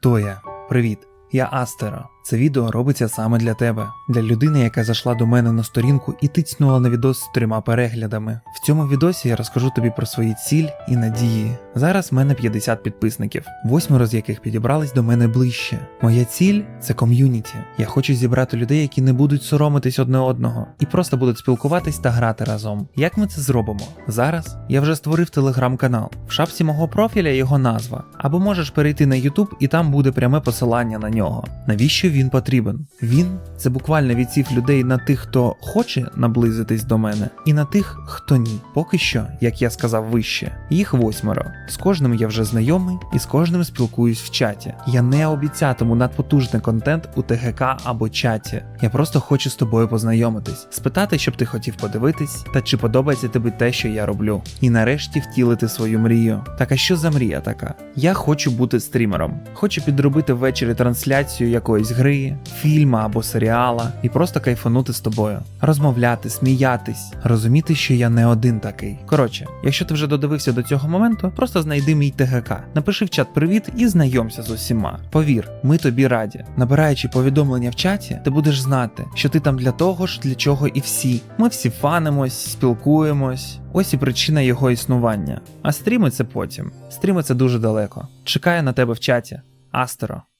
Хто я? Привіт. Я Астеро. Це відео робиться саме для тебе, для людини, яка зайшла до мене на сторінку і тицьнула на відос з трьома переглядами. В цьому відосі я розкажу тобі про свої ціль і надії. Зараз в мене 50 підписників, восьмеро з яких підібрались до мене ближче. Моя ціль це ком'юніті. Я хочу зібрати людей, які не будуть соромитись одне одного і просто будуть спілкуватись та грати разом. Як ми це зробимо? Зараз я вже створив телеграм-канал. В шапці мого профіля його назва. Або можеш перейти на YouTube і там буде пряме посилання на нього. Навіщо він потрібен? Він це буквально відсів людей на тих, хто хоче наблизитись до мене, і на тих, хто ні. Поки що, як я сказав вище, їх восьмеро. З кожним я вже знайомий і з кожним спілкуюсь в чаті. Я не обіцятиму надпотужний контент у ТГК або чаті. Я просто хочу з тобою познайомитись, спитати, щоб ти хотів подивитись, та чи подобається тобі те, що я роблю, і нарешті втілити свою мрію. Так а що за мрія така? Я хочу бути стрімером, хочу підробити ввечері трансляцію якоїсь гри, фільма або серіала і просто кайфанути з тобою, розмовляти, сміятись, розуміти, що я не один такий. Коротше, якщо ти вже додивився до цього моменту, просто знайди мій ТГК, напиши в чат привіт і знайомся з усіма. Повір, ми тобі раді. Набираючи повідомлення в чаті, ти будеш знати, що ти там для того ж, для чого і всі. Ми всі фанимось, спілкуємось. Ось і причина його існування. А стріми це потім. Стріми це дуже далеко. Чекаю на тебе в чаті. Астеро.